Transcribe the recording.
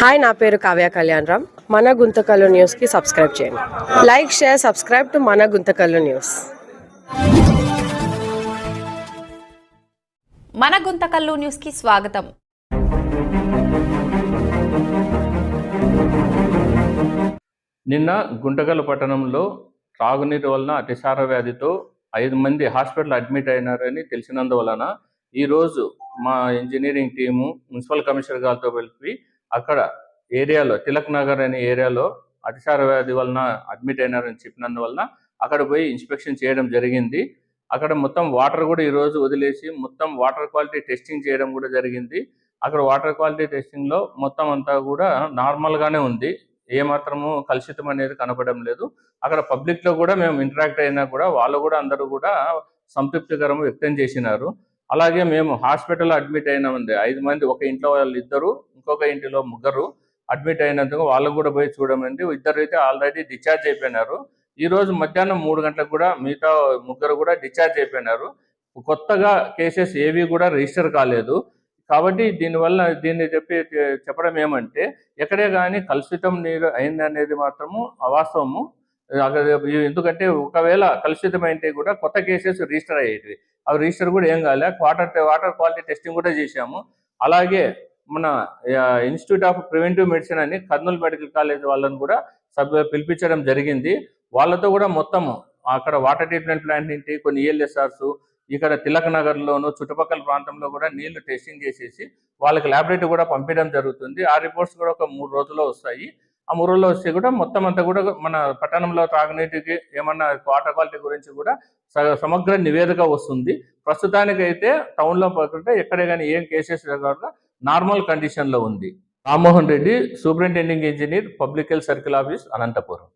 Hi నా పేరు కావ్య కళ్యాణ్ రామ్. మన గుంతకల్లు న్యూస్కి సబ్స్క్రైబ్ చేయండి. లైక్ షేర్ సబ్స్క్రైబ్ టు మన గుంతకల్లు న్యూస్. మన గుంతకల్లు న్యూస్కి స్వాగతం. నిన్న గుంటకల్ పట్టణంలో త్రాగునీరు వలన అతిసార వ్యాధితో ఐదు మంది హాస్పిటల్ అడ్మిట్ అయినారని తెలిసినందువలన ఈరోజు మా ఇంజనీరింగ్ టీము మున్సిపల్ కమిషనర్ గారితో కలిపి అక్కడ ఏరియాలో తిలక్ నగర్ అనే ఏరియాలో అతిసార వ్యాధి వలన అడ్మిట్ అయినారని చెప్పినందువలన అక్కడ పోయి ఇన్స్పెక్షన్ చేయడం జరిగింది. అక్కడ మొత్తం వాటర్ కూడా ఈరోజు వదిలేసి మొత్తం వాటర్ క్వాలిటీ టెస్టింగ్ చేయడం కూడా జరిగింది. అక్కడ వాటర్ క్వాలిటీ టెస్టింగ్లో మొత్తం అంతా కూడా నార్మల్గానే ఉంది. ఏ మాత్రము కలుషితం అనేది కనపడడం లేదు. అక్కడ పబ్లిక్లో కూడా మేము ఇంటరాక్ట్ అయినా కూడా వాళ్ళు కూడా అందరూ కూడా సంతృప్తికరం వ్యక్తం చేసినారు. అలాగే మేము హాస్పిటల్ అడ్మిట్ అయినా ఉంది ఐదు మంది ఒక ఇంట్లో వాళ్ళు ఇద్దరు ఇంకొక ఇంటిలో ముగ్గురు అడ్మిట్ అయినందుకు వాళ్ళకు కూడా పోయి చూడమండి ఇద్దరు అయితే ఆల్రెడీ డిశ్చార్జ్ అయిపోయినారు. ఈ రోజు మధ్యాహ్నం మూడు గంటలకు కూడా మిగతా ముగ్గురు కూడా డిశ్చార్జ్ అయిపోయినారు. కొత్తగా కేసెస్ ఏవి కూడా రిజిస్టర్ కాలేదు. కాబట్టి దీనివల్ల దీన్ని చెప్పి చెప్పడం ఏమంటే ఎక్కడే కానీ కలుషితం నీరు అయిందనేది మాత్రము అవాస్తవము. ఎందుకంటే ఒకవేళ కలుషితం కూడా కొత్త కేసెస్ రిజిస్టర్ అయ్యేవి అవి రిజిస్టర్ కూడా ఏం కాలే వాటర్ వాటర్ క్వాలిటీ టెస్టింగ్ కూడా చేశాము. అలాగే మన ఇన్స్టిట్యూట్ ఆఫ్ ప్రివెంటివ్ మెడిసిన్ అని కర్నూలు మెడికల్ కాలేజ్ వాళ్ళని కూడా సభ్య పిలిపించడం జరిగింది. వాళ్ళతో కూడా మొత్తము అక్కడ వాటర్ ట్రీట్మెంట్ ప్లాంట్ నుండి కొన్ని ఈఎల్ఎస్ఆర్స్ ఇక్కడ తిలక్ నగర్లోను చుట్టుపక్కల ప్రాంతంలో కూడా నీళ్ళు టెస్టింగ్ చేసేసి వాళ్ళకి ల్యాబొరేటరీ కూడా పంపించడం జరుగుతుంది. ఆ రిపోర్ట్స్ కూడా ఒక మూడు రోజుల్లో వస్తాయి. ఆ మూడు రోజుల్లో వస్తే కూడా మొత్తం అంతా కూడా మన పట్టణంలో తాగునీటికి ఏమన్నా వాటర్ క్వాలిటీ గురించి కూడా సమగ్ర నివేదిక వస్తుంది. ప్రస్తుతానికైతే టౌన్లో పక్కన ఎక్కడే కానీ ఏం కేసెస్ కాకుండా నార్మల్ కండిషన్లో ఉంది. Rammohan Reddy superintending engineer public health circle office Anantapuram.